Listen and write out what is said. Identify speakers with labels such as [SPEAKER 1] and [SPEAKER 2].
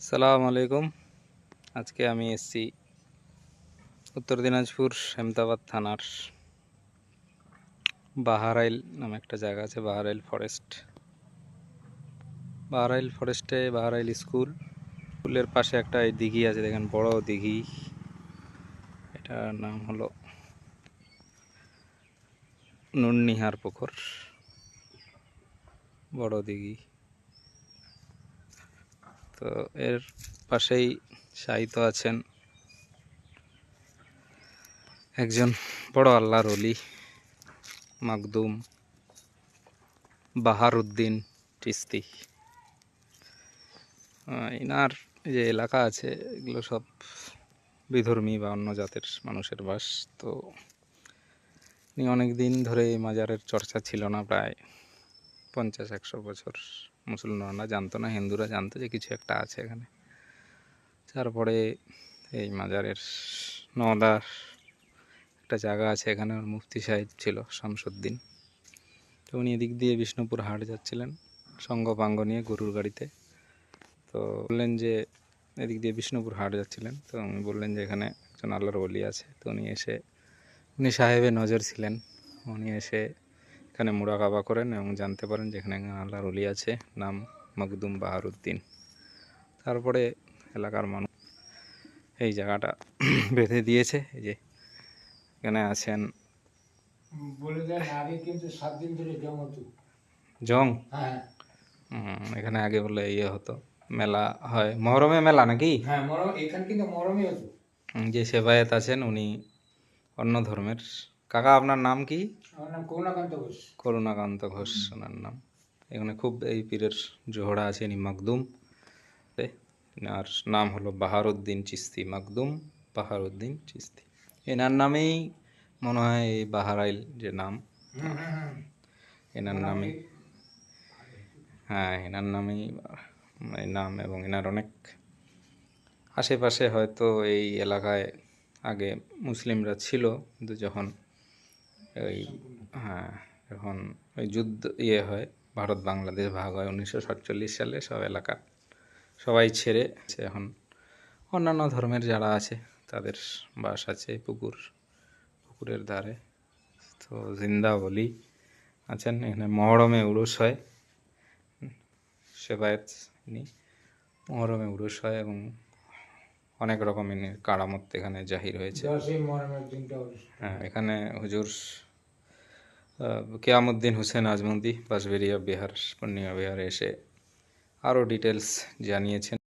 [SPEAKER 1] সালাম আলাইকুম। আজকে আমি এসছি উত্তর দিনাজপুর হেমতাবাদ থানার বাহারাইল নামে একটা জায়গা আছে, বাহারাইল ফরেস্ট। বাহারাইল ফরেস্টে, বাহারাইল স্কুল। স্কুলের পাশে একটা দিঘি আছে, দেখেন বড় দিঘি। এটার নাম হলো নুননিহার পুকুর। বড় দিঘি। তো এর পাশেই শায়িত আছেন একজন বড় আল্লাহর অলি মাকদুম বাহারুদ্দিন আহ, ইনার যে এলাকা আছে এগুলো সব বিধর্মী বা অন্য জাতের মানুষের বাস তো অনেক দিন ধরে এই মাজারের চর্চা ছিল না প্রায়। পঞ্চাশ, একশো বছর মুসলমানরা জানতো না, হিন্দুরা জানতো যে কিছু একটা আছে এখানে। তারপরে এই মাজারের নদার একটা জায়গা আছে এখানে, ওর মুফতি সাহেব ছিল শামসুদ্দিন। তো উনি এদিক দিয়ে বিষ্ণুপুর হাট যাচ্ছিলেন সঙ্গ পাঙ্গ নিয়ে গরুর গাড়িতে। তো বললেন যে এদিক দিয়ে বিষ্ণুপুর হাট যাচ্ছিলেন, তো উনি বললেন যে এখানে একজন আল্লাহর অলি আছে। তো উনি এসে, উনি সাহেবের নজর ছিলেন, উনি এসে এখানে মুরাকাবা করেন এবং জানতে পারেন যে এখানে আল্লাহর অলি আছে নাম মকদুম বাহারুদ্দিন। তারপরে এলাকার মানুষ এই জায়গাটা বেঁধে দিয়েছে এই যে এখানে আছেন
[SPEAKER 2] বলে দেন আগে কিন্তু সাত দিন ধরে জম হতো।
[SPEAKER 1] জং?
[SPEAKER 2] হ্যাঁ।
[SPEAKER 1] এখানে আগে বলে ইয়ে হতো মেলা হয়। মহরমে মেলা নাকি?
[SPEAKER 2] হ্যাঁ মরম এখানে কিন্তু মরমই হতো।
[SPEAKER 1] যে সেবায়েত আছেন উনি অন্য ধর্মের কাকা আপনার নাম কি?
[SPEAKER 2] করুণাকান্ত ঘোষ।
[SPEAKER 1] ওনার নাম। এখানে খুব এই পীরের জোহরা আছে ইনি মাকদুম। আর নাম হলো বাহারুদ্দিন চিস্তি মাকদুম বাহারুদ্দিন চিস্তি। এনার নামেই মনে হয় এই বাহারাইল যে নাম। এনার নামে হ্যাঁ এনার নামেই এই নাম এবং এনার অনেক আশেপাশে হয়তো এই এলাকায় আগে মুসলিমরা ছিল কিন্তু যখন ওই হ্যাঁ যখন ওই যুদ্ধ ইয়ে হয় ভারত বাংলাদেশ ভাগ হয় উনিশশো সাতচল্লিশ সালে সব এলাকা সবাই ছেড়ে সে এখন অন্যান্য ধর্মের যারা আছে তাদের বাস আছে পুকুর পুকুরের ধারে। তো জিন্দা বলি আছেন এখানে মহরমে উরুস হয়। সেবায়েত ইনি মহরমে উরুস হয় এবং অনেক রকমের কারামত এখানে জাহির হয়েছে। হ্যাঁ এখানে হুজুর কেয়ামুদ্দিন হুসেন আজমন্দি বাসবেরিয়া বিহার পূর্ণিমা বিহারে এসে আরও ডিটেলস জানিয়েছেন